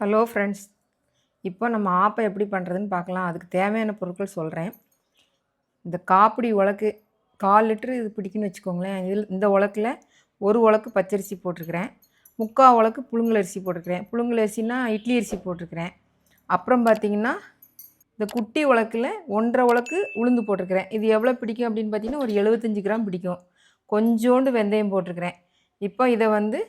Hello friends இப்போ நம்ம ஆப்பை எப்படி பண்ணுறதுன்னு பார்க்கலாம். அதுக்கு தேவையான பொருட்கள் சொல்கிறேன் இந்த காப்பிடி உலக்கு கால் லிட்டரு இது பிடிக்குன்னு வச்சுக்கோங்களேன். இதில் இந்த உலக்கில் ஒரு உலக்கு பச்சரிசி போட்டிருக்கிறேன். முக்கால் உலக்கு புழுங்கல் அரிசி போட்டிருக்கிறேன். புழுங்கல் அரிசினா இட்லி அரிசி போட்டிருக்கிறேன். அப்புறம் பார்த்திங்கன்னா இந்த குட்டி உலக்கில் ஒன்றரை உலக்கு உளுந்து போட்டிருக்கிறேன். இது எவ்வளோ பிடிக்கும் அப்படின்னு பார்த்தீங்கன்னா ஒரு எழுபத்தஞ்சி கிராம் பிடிக்கும். கொஞ்சோண்டு வெந்தயம் போட்டிருக்கிறேன். இப்போ இதை வந்து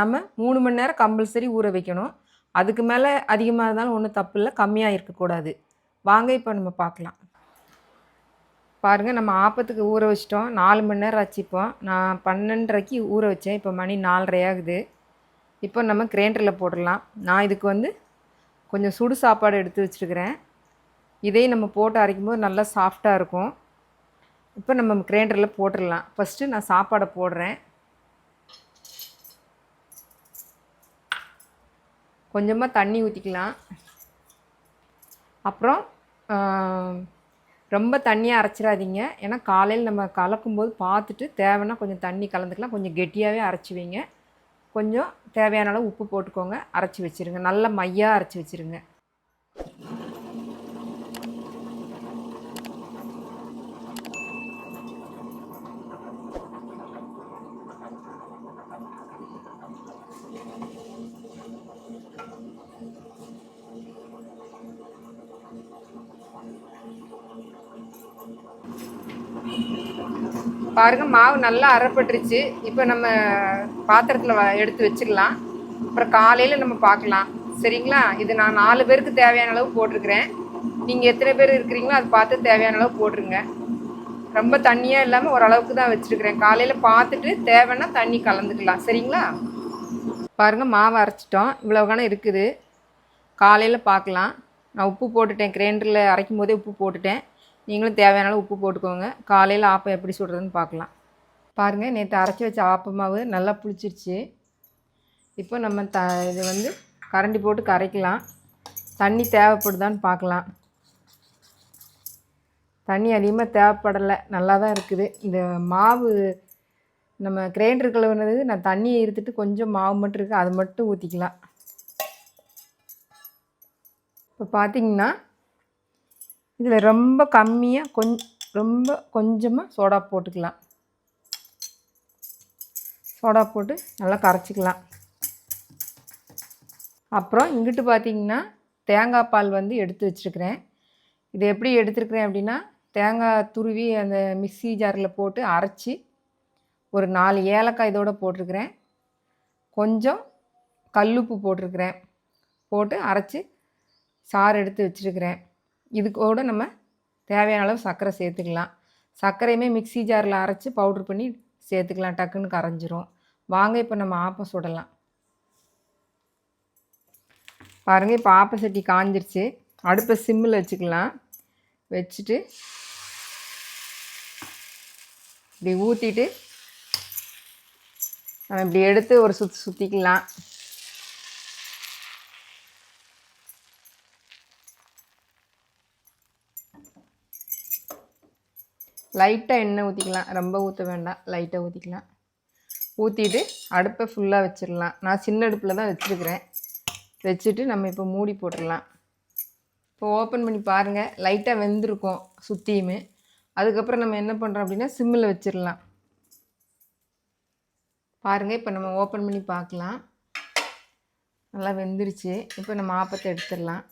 நம்ம மூணு மணி நேரம் கம்பல்சரி ஊற வைக்கணும். அதுக்கு மேலே அதிகமாக இருந்தாலும் ஒன்றும் தப்பு இல்லை கம்மியாக இருக்கக்கூடாது. வாங்க இப்போ நம்ம பார்க்கலாம். பாருங்கள் நம்ம ஆப்பத்துக்கு ஊற வச்சிட்டோம். நாலு மணி நேரம் வச்சுப்போம் நான் பன்னெண்டரைக்கு ஊற வச்சேன். இப்போ மணி நாலரை ஆகுது. இப்போ நம்ம கிரைண்டரில் போட்டுடலாம் நான் இதுக்கு வந்து கொஞ்சம் சுடு சாப்பாடு எடுத்து வச்சுருக்கிறேன். இதையும் நம்ம போட்டு அரைக்கும் போது நல்லா சாஃப்டாக இருக்கும். இப்போ நம்ம கிரைண்டரில் போட்டுடலாம். ஃபஸ்ட்டு நான் சாப்பாடை போடுறேன். கொஞ்சமாக தண்ணி ஊற்றிக்கலாம் அப்புறம் ரொம்ப தண்ணியாக அரைச்சிடாதீங்க. ஏன்னா காலையில் நம்ம கலக்கும்போது பார்த்துட்டு தேவைன்னா கொஞ்சம் தண்ணி கலந்துக்கலாம். கொஞ்சம் கெட்டியாகவே அரைச்சி வைங்க. கொஞ்சம் தேவையான அளவு உப்பு போட்டுக்கோங்க. அரைச்சி வச்சுருங்க. நல்ல மையாக அரைச்சி வச்சுருங்க. பாருங்கள் மாவு நல்லா அரைப்பட்டுருச்சு. இப்போ நம்ம பாத்திரத்தில் எடுத்து வச்சிடலாம். அப்புறம் காலையில் நம்ம பார்க்கலாம். சரிங்களா? இது நான் நாலு பேருக்கு தேவையான அளவு போட்டிருக்கிறேன். நீங்கள் எத்தனை பேர் இருக்கிறீங்களோ அதை பார்த்து தேவையான அளவு போட்டுருங்க. ரொம்ப தண்ணியாக இல்லாமல் ஓரளவுக்கு தான் வச்சுருக்கிறேன். காலையில் பார்த்துட்டு தேவைன்னா தண்ணி கலந்துக்கலாம். சரிங்களா? பாருங்கள் மாவு அரைச்சிட்டோம். இவ்வளோ இருக்குது. காலையில் பார்க்கலாம். நான் உப்பு போட்டுட்டேன். கிரைண்டரில் அரைக்கும் போதே உப்பு போட்டுட்டேன். நீங்களும் தேவையான அளவு உப்பு போட்டுக்கோங்க. காலையில் ஆப்பம் எப்படி சுடுறதுன்னு பார்க்கலாம். பாருங்கள் நேற்று அரைச்சி வச்ச ஆப்ப மாவு நல்லா புளிச்சிருச்சு. இப்போ நம்ம த இது வந்து கரண்டி போட்டு கரைக்கலாம். தண்ணி தேவைப்படுதான்னு பார்க்கலாம். தண்ணி அதிகமாக தேவைப்படலை நல்லா தான் இருக்குது. இந்த மாவு நம்ம கிரைண்டர் கழுவுனது நான் தண்ணியை இருத்துட்டு கொஞ்சம் மாவு மட்டும் இருக்குது அது மட்டும் ஊற்றிக்கலாம் இப்போ பார்த்திங்கன்னா இதில் ரொம்ப கம்மியாக கொஞ் ரொம்ப கொஞ்சமாக சோடா போட்டுக்கலாம். சோடா போட்டு நல்லா கரைச்சிக்கலாம். அப்புறம் இங்கிட்டு பார்த்திங்கன்னா தேங்காய் பால் வந்து எடுத்து வச்சுருக்கிறேன். இது எப்படி எடுத்துருக்கிறேன் அப்படின்னா தேங்காய் துருவி அந்த மிக்சி ஜாரில் போட்டு அரைச்சி ஒரு நாலு ஏலக்காய் இதோடு போட்டிருக்கிறேன். கொஞ்சம் கல்லுப்பு போட்டிருக்கிறேன். போட்டு அரைச்சி சாறு எடுத்து வச்சுருக்கிறேன். இது நம்ம தேவையான அளவு சர்க்கரை சேர்த்துக்கலாம். சர்க்கரையுமே மிக்சி ஜாரில் அரைச்சி பவுட்ரு பண்ணி சேர்த்துக்கலாம். டக்குன்னு கரைஞ்சிரும். வாங்க இப்போ நம்ம ஆப்பம் சுடலாம். பாருங்கள் இப்போ ஆப்ப சட்டி காஞ்சிருச்சு. அடுப்பை சிம்மில் வச்சுக்கலாம். வச்சுட்டு இப்படி ஊற்றிட்டு நம்ம இப்படி எடுத்து ஒரு சுற்றி சுற்றிக்கலாம் லைட்டாக எண்ணெய் ஊற்றிக்கலாம் ரொம்ப ஊற்ற வேண்டாம். லைட்டாக ஊற்றிக்கலாம் ஊற்றிட்டு அடுப்பை ஃபுல்லாக வச்சிடலாம். நான் சின்ன அடுப்பில் தான் வச்சுருக்கிறேன். வச்சுட்டு நம்ம இப்போ மூடி போட்டுடலாம். இப்போ ஓப்பன் பண்ணி பாருங்கள் லைட்டாக வெந்திருக்கும் சுற்றியுமே அதுக்கப்புறம் நம்ம என்ன பண்ணுறோம் அப்படின்னா சிம்மில் வச்சிடலாம். பாருங்கள் இப்போ நம்ம ஓப்பன் பண்ணி பார்க்கலாம். நல்லா வெந்துருச்சு. இப்போ நம்ம ஆப்பத்தை எடுத்துடலாம்.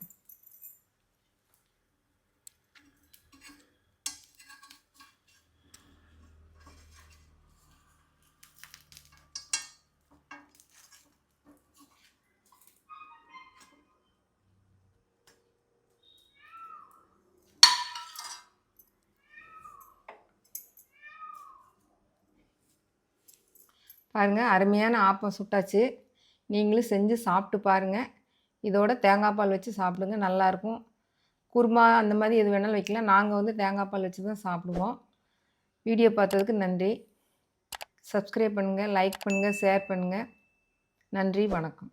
பாருங்கள் அருமையான ஆப்பம் சுட்டாச்சு. நீங்களும் செஞ்சு சாப்பிட்டு பாருங்கள் இதோட தேங்காய் பால் வச்சு சாப்பிடுங்க நல்லாயிருக்கும் குருமா அந்த மாதிரி எது வேணாலும் வைக்கலாம். நாங்கள் வந்து தேங்காய் பால் வச்சு தான் சாப்பிடுவோம். வீடியோ பார்த்ததுக்கு நன்றி. சப்ஸ்கிரைப் பண்ணுங்கள் லைக் பண்ணுங்கள் ஷேர் பண்ணுங்கள் நன்றி வணக்கம்.